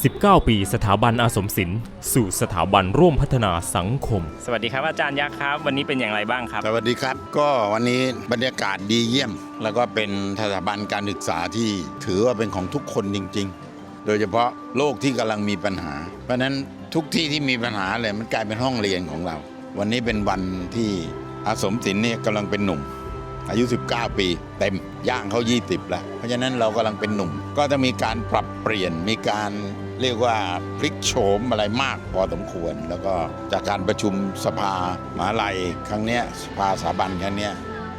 19 ปีสถาบันอาสมศิลป์สู่สถาบันร่วมพัฒนาสังคม สวัสดีครับอาจารย์ยักษ์ครับ วันนี้เป็นอย่างไรบ้างครับ สวัสดีครับ ก็วันนี้บรรยากาศดีเยี่ยม แล้วก็เป็นสถาบันการศึกษาที่ถือว่าเป็นของทุกคนจริง ๆ โดยเฉพาะโลกที่กำลังมีปัญหา เพราะฉะนั้นทุกที่ที่มีปัญหาเลยมันกลายเป็นห้องเรียนของเรา วันนี้เป็นวันที่อาสมศิลป์เนี่ยกำลังเป็นหนุ่ม อายุ 19 ปี เต็มย่างเขา 20 แล้ว เพราะฉะนั้นเรากำลังเป็นหนุ่ม ก็จะมีการปรับเปลี่ยนมีการเรียกว่าพลิกโฉมอะไรมากพอสมควร แล้วก็จากการประชุมสภามหาลัยครั้งเนี้ยสภาสถาบันครั้งเนี้ย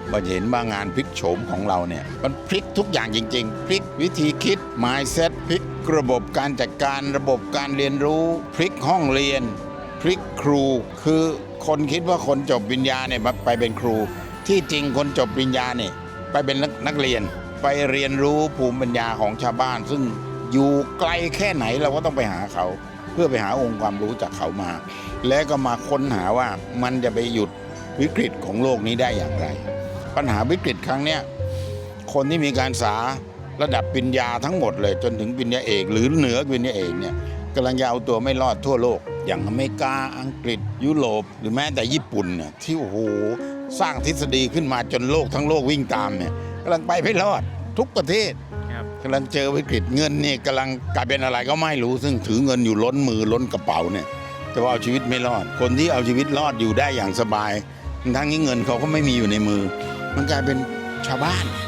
เราจะเห็นว่างานพลิกโฉมของเราเนี่ยมันพลิกทุกอย่างจริง ๆ พลิกวิธีคิด mindset พลิกระบบการจัดการระบบการเรียนรู้ พลิกห้องเรียน พลิกครู คือคนคิดว่าคนจบปริญญาเนี่ยมาไปเป็นครู ที่จริงคนจบปริญญาเนี่ยไปเป็นนักนักเรียนไปเรียนรู้ภูมิปัญญาของชาวบ้าน ซึ่งอยู่ไกลแค่ไหนเราก็ต้องไปหาเขา เพื่อไปหาองค์ความรู้จากเขามา แล้วก็มาค้นหาว่ามันจะไปหยุดวิกฤตของโลกนี้ได้อย่างไร ปัญหาวิกฤตครั้งเนี้ยคนที่มีการศึกษาระดับปริญญาทั้งหมดเลย จนถึงปริญญาเอกหรือเหนือปริญญาเอกเนี่ยกำลังจะเอาตัวไม่รอดทั่วโลก อย่างอเมริกาอังกฤษ ยุโรป หรือแม้แต่ญี่ปุ่นเนี่ยที่โอ้โห สร้างทฤษฎีขึ้นมาจนโลกทั้งโลกวิ่งตามเนี่ยกำลังไปไม่รอดทุกประเทศครับกำลังเจอวิกฤตเงินเนี่ยกำลังกลายเป็นอะไรก็ไม่รู้ ซึ่งถือเงินอยู่ล้นมือล้นกระเป๋าเนี่ยแต่ว่าเอาชีวิตไม่รอด คนที่เอาชีวิตรอดอยู่ได้อย่างสบาย ทั้งนี้เงินเขาก็ไม่มีอยู่ในมือ มันกลายเป็นชาวบ้านอัน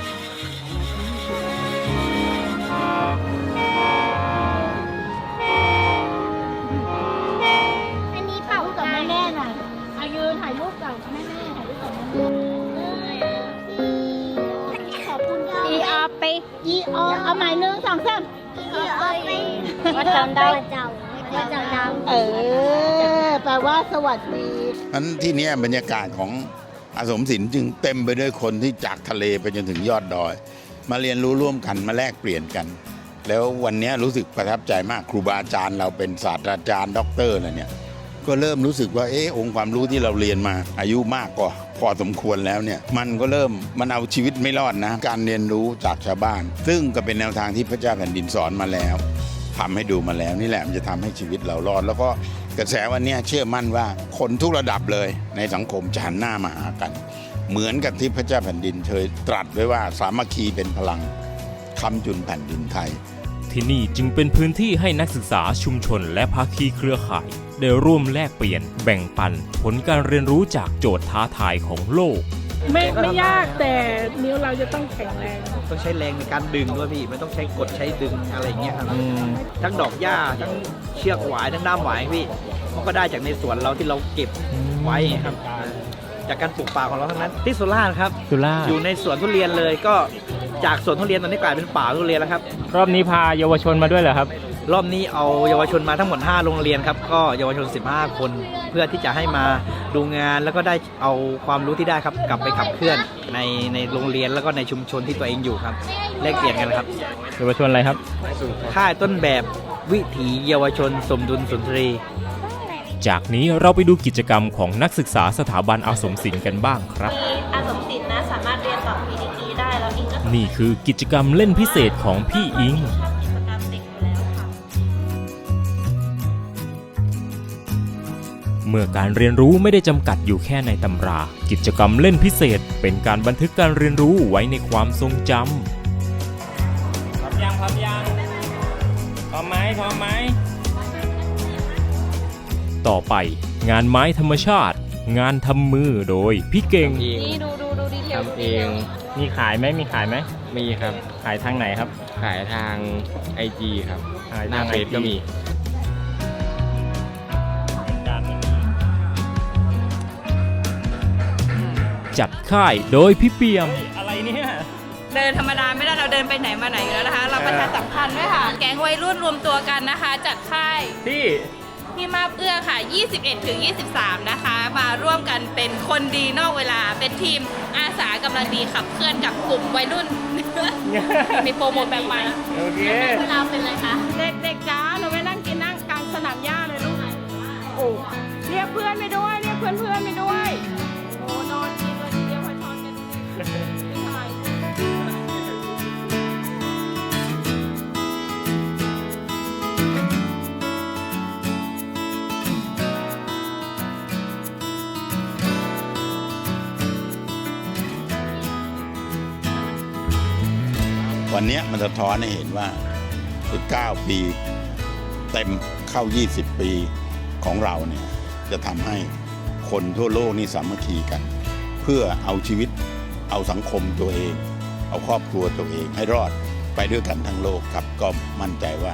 อีออเอาใหม่หนึ่งสองสามอีออไปว่าจำได้เจ้าว่าเจ้าดำเออแปลว่าสวัสดีนั้นที่เนี้ยบรรยากาศของอาสมศิลป์จึงเต็มไปด้วยคนที่จากทะเลไปจนถึงยอดดอย มาเรียนรู้ร่วมกันมาแลกเปลี่ยนกัน แล้ววันเนี้ยรู้สึกประทับใจมากครูบาอาจารย์เราเป็นศาสตราจารย์ด็อกเตอร์อะไรเนี่ย ก็เริ่มรู้สึกว่าเออองค์ความรู้ที่เราเรียนมา อายุมากกว่าพอสมควรแล้วเนี่ยมันก็เริ่มมันเอาชีวิตไม่รอดนะ การเรียนรู้จากชาวบ้าน ซึ่งก็เป็นแนวทางที่พระเจ้าแผ่นดินสอนมาแล้วทำให้ดูมาแล้วนี่แหละมันจะทำให้ชีวิตเรารอด แล้วก็กระแสวันนี้เชื่อมั่นว่าคนทุกระดับเลยในสังคมจะหันหน้ามาหากัน เหมือนกับที่พระเจ้าแผ่นดินเคยตรัสไว้ว่าสามัคคีเป็นพลังคำจุนแผ่นดินไทย ที่นี่จึงเป็นพื้นที่ให้นักศึกษาชุมชนและภาคีเครือข่าย ได้ร่วมแลกเปลี่ยนแบ่งปัน ผลการเรียนรู้จากโจทย์ท้าทายของโลก ไม่ไม่ยากแต่นิ้วเราจะต้องแข็งแรง ต้องใช้แรงในการดึงด้วยพี่ไม่ต้องใช้กดใช้ดึงอะไรอย่างเงี้ยครับทั้งดอกหญ้าทั้งเชือกหวายทั้งด้ามหวายพี่มันก็ได้จากในสวนเราที่เราเก็บไว้ครับ จากการปลูกป่าของเราทั้งนั้นที่สุราษฎร์ครับสุราษฎอยู่ร์ในสวนทุเรียนเลยก็จากสวนทุเรียนตอนนี้กลายเป็นป่าทุเรียนแล้วครับ รอบนี้พาเยาวชนมาด้วยเหรอครับ รอบนี้เอาเยาวชนมาทั้งหมด 5 โรงเรียนครับ ก็เยาวชน 15 คน เพื่อที่จะให้มาดูงานแล้วก็ได้เอาความรู้ที่ได้ครับ กลับไปขับเคลื่อนในในโรงเรียนแล้วก็ในชุมชนที่ตัวเองอยู่ครับแลกเปลี่ยนกันครับเยาวชนอะไรครับค่ายต้นแบบวิถีเยาวชน สมดุลสุนทรี จากนี้เราไปดูกิจกรรมของนักศึกษาสถาบันอาสมศิลป์กันบ้างครับ อาสมศิลป์นะสามารถเรียนต่อ PDE ได้แล้วอิงก็นี่คือกิจกรรมเล่นพิเศษของพี่อิง มื่อการเรียนรู้ไม่ได้จำกัดอยู่แค่ในตำรา กิจกรรมเล่นพิเศษ เป็นการบันทึกการเรียนรู้ไว้ในความทรงจำพร้อมยังพร้อมยังพร้อมไหมพร้อมไหมต่อไป งานไม้ธรรมชาติ งานทำมือโดยพี่เก่งเองนี่ดูดูดูดีเทลทำเอง มีขายไหมมีขายไหม มีครับ ขายทางไหนครับ ขายทาง IG ครับหน้าเฟซก็มี จัดค่ายโดยพี่เปียม อะไรเนี่ยเดินธรรมดาไม่ได้เราเดินไปไหนมาไหนอยู่แล้วนะคะ เราประชาสัมพันธ์ด้วยค่ะ แก๊งวัยรุ่นรวมตัวกันนะคะ จัดค่ายที่ที่มาบเอื้อค่ะ 21 ถึง 23 นะคะ มาร่วมกันเป็นคนดีนอกเวลา เป็นทีมอาสากำลังดีขับเคลื่อนกับกลุ่มวัยรุ่น มีโปรโมทแบบใหม่โอเคเวลาเป็นไรคะ เด็กๆจ้าหนูไปนั่งกินนั่งกลางสนามหญ้าเลยลูกโอ้เรียกเพื่อนไปด้วย เรียกเพื่อนเพื่อนๆไปด้วย วันนี้มันสะท้อนให้เห็นว่า 19 ปี เต็มเข้า 20 ปีของเราเนี่ย จะทำให้คนทั่วโลกนี่สามัคคีกัน เพื่อเอาชีวิต เอาสังคมตัวเอง เอาครอบครัวตัวเองให้รอดไปด้วยกันทั้งโลกครับ ก็มั่นใจว่า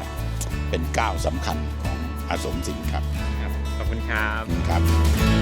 เป็นก้าวสำคัญของอาสมศิลป์ครับครับ ขอบคุณครับ ครับ